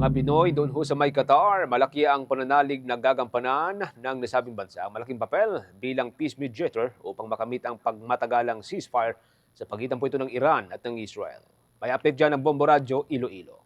Mga Pinoy doon ho sa may Qatar, malaki ang pananalig na gagampanan ng nasabing bansa. Malaking papel bilang peace mediator upang makamit ang pagmatagalang ceasefire sa pagitan po ito ng Iran at ng Israel. May update dyan ng Bombo Radyo, Iloilo.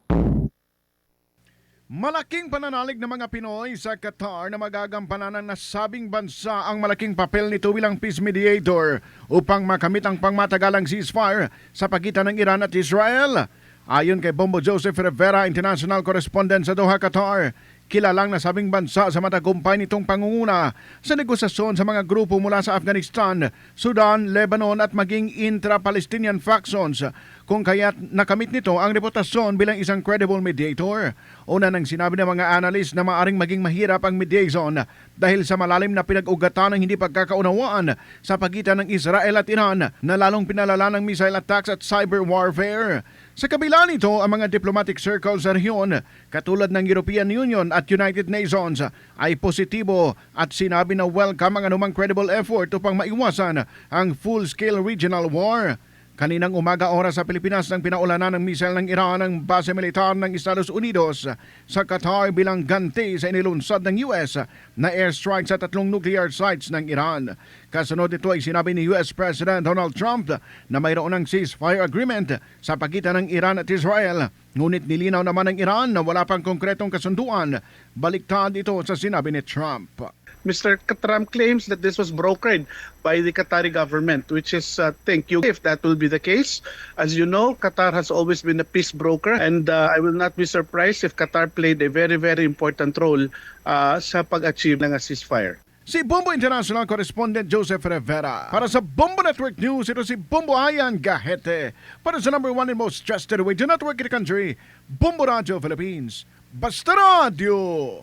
Malaking pananalig ng mga Pinoy sa Qatar na magagampanan ng nasabing bansa ang malaking papel nito bilang peace mediator upang makamit ang pangmatagalang ceasefire sa pagitan ng Iran at Israel. Ayon kay Bombo Joseph Rivera, International Correspondent sa Doha, Qatar, kilalang nasabing bansa sa matagumpay nitong pangunguna sa negosasyon sa mga grupo mula sa Afghanistan, Sudan, Lebanon at maging intra-Palestinian factions kung kaya't nakamit nito ang reputasyon bilang isang credible mediator. Una nang sinabi ng mga analyst na maaring maging mahirap ang mediation dahil sa malalim na pinag-ugatan ng hindi pagkakaunawaan sa pagitan ng Israel at Iran na lalong pinalala ng missile attacks at cyber warfare. Sa kabila nito, ang mga diplomatic circles sa rehiyon, katulad ng European Union at United Nations, ay positibo at sinabi na welcome ang anumang credible effort upang maiwasan ang full-scale regional war. Kaninang umaga oras sa Pilipinas nang pinaulanan ng missile ng Iran ang base militar ng Estados Unidos sa Qatar bilang ganti sa inilunsad ng US na airstrike sa tatlong nuclear sites ng Iran. Kasunod ito ay sinabi ni US President Donald Trump na mayroon ng ceasefire agreement sa pagitan ng Iran at Israel. Ngunit nilinaw naman ng Iran na wala pang konkretong kasunduan. Baliktad ito sa sinabi ni Trump. Mr. Trump claims that this was brokered by the Qatari government, which is, uh, thank you, if that will be the case. As you know, Qatar has always been a peace broker, and uh, I will not be surprised if Qatar played a very, very important role uh, sa pag-achieve ng ceasefire. Si Bombo International Correspondent Joseph Rivera. Para sa Bombo Network News, ito si Bombo Ayan Gahete. Para sa number one and most trusted radio network in the country, Bombo Radio Philippines. Basta Radio!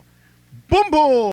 Bombo!